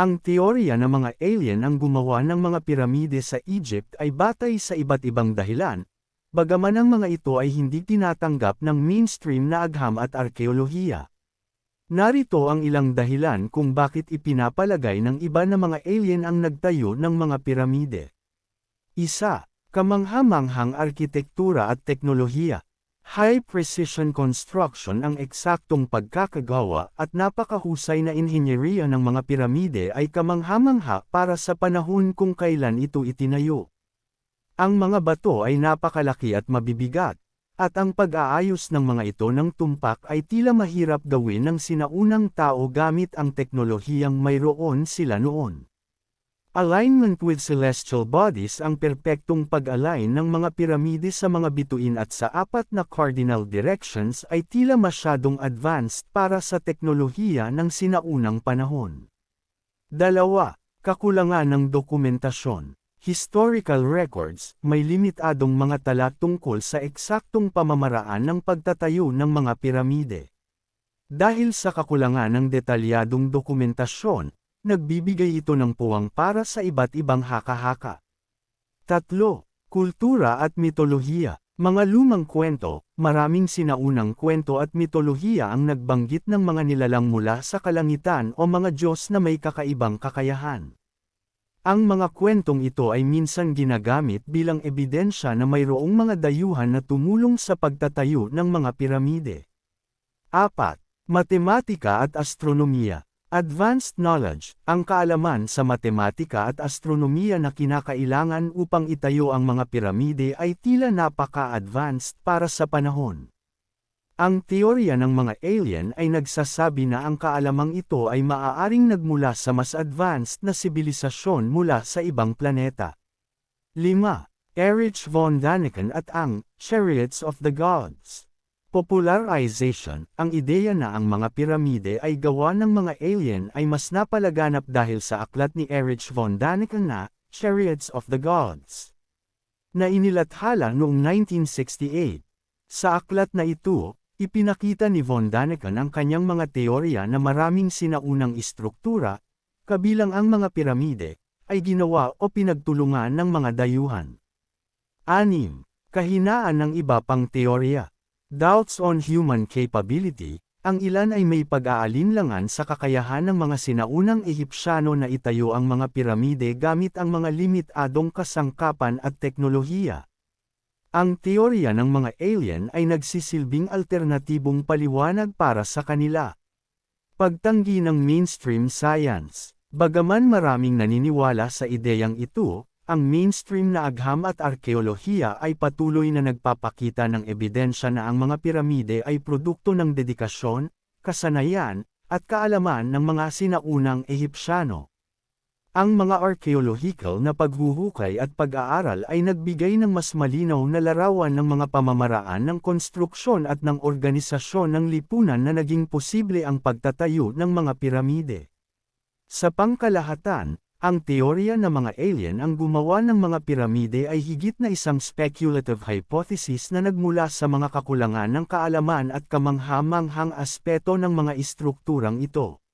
Ang teorya na mga alien ang gumawa ng mga piramide sa Egypt ay batay sa iba't ibang dahilan, bagaman ang mga ito ay hindi tinatanggap ng mainstream na agham at arkeolohiya. Narito ang ilang dahilan kung bakit ipinapalagay ng iba na mga alien ang nagtayo ng mga piramide. Isa, kamanghamanghang arkitektura at teknolohiya. High-precision construction ang eksaktong pagkakagawa at napakahusay na inhenyeriya ng mga piramide ay kamanghamangha para sa panahon kung kailan ito itinayo. Ang mga bato ay napakalaki at mabibigat, at ang pag-aayos ng mga ito ng tumpak ay tila mahirap gawin ng sinaunang tao gamit ang teknolohiyang mayroon sila noon. Alignment with celestial bodies ang perpektong pag-align ng mga piramide sa mga bituin at sa apat na cardinal directions ay tila masyadong advanced para sa teknolohiya ng sinaunang panahon. Dalawa, kakulangan ng dokumentasyon. Historical records, may limitadong mga tala tungkol sa eksaktong pamamaraan ng pagtatayo ng mga piramide. Dahil sa kakulangan ng detalyadong dokumentasyon, Nagbibigay ito ng puwang para sa iba't ibang haka-haka. Tatlo, kultura at mitolohiya. Mga lumang kwento, maraming sinaunang kwento at mitolohiya ang nagbanggit ng mga nilalang mula sa kalangitan o mga Diyos na may kakaibang kakayahan. Ang mga kwentong ito ay minsan ginagamit bilang ebidensya na mayroong mga dayuhan na tumulong sa pagtatayo ng mga piramide. 4. Matematika at astronomiya. Advanced knowledge, ang kaalaman sa matematika at astronomiya na kinakailangan upang itayo ang mga piramide ay tila napaka-advanced para sa panahon. Ang teorya ng mga alien ay nagsasabi na ang kaalamang ito ay maaaring nagmula sa mas advanced na sibilisasyon mula sa ibang planeta. 5. Erich von Daniken at ang Chariots of the Gods Popularization, ang ideya na ang mga piramide ay gawa ng mga alien ay mas napalaganap dahil sa aklat ni Erich von Daniken na, Chariots of the Gods, na inilathala noong 1968. Sa aklat na ito, ipinakita ni von Daniken ang kanyang mga teorya na maraming sinaunang istruktura, kabilang ang mga piramide, ay ginawa o pinagtulungan ng mga dayuhan. 6. Kahinaan ng iba pang teorya Doubts on human capability, ang ilan ay may pag-aalinlangan sa kakayahan ng mga sinaunang Ehipsyano na itayo ang mga piramide gamit ang mga limitadong kasangkapan at teknolohiya. Ang teorya ng mga alien ay nagsisilbing alternatibong paliwanag para sa kanila. Pagtanggi ng mainstream science Bagaman maraming naniniwala sa ideyang ito, ang mainstream na agham at arkeolohiya ay patuloy na nagpapakita ng ebidensya na ang mga piramide ay produkto ng dedikasyon, kasanayan, at kaalaman ng mga sinaunang Ehipsyano. Ang mga archaeological na paghuhukay at pag-aaral ay nagbigay ng mas malinaw na larawan ng mga pamamaraan ng konstruksyon at ng organisasyon ng lipunan na naging posible ang pagtatayo ng mga piramide. Sa pangkalahatan, ang teorya ng mga alien ang gumawa ng mga piramide ay higit na isang speculative hypothesis na nagmula sa mga kakulangan ng kaalaman at kamanghamanghang aspeto ng mga istrukturang ito.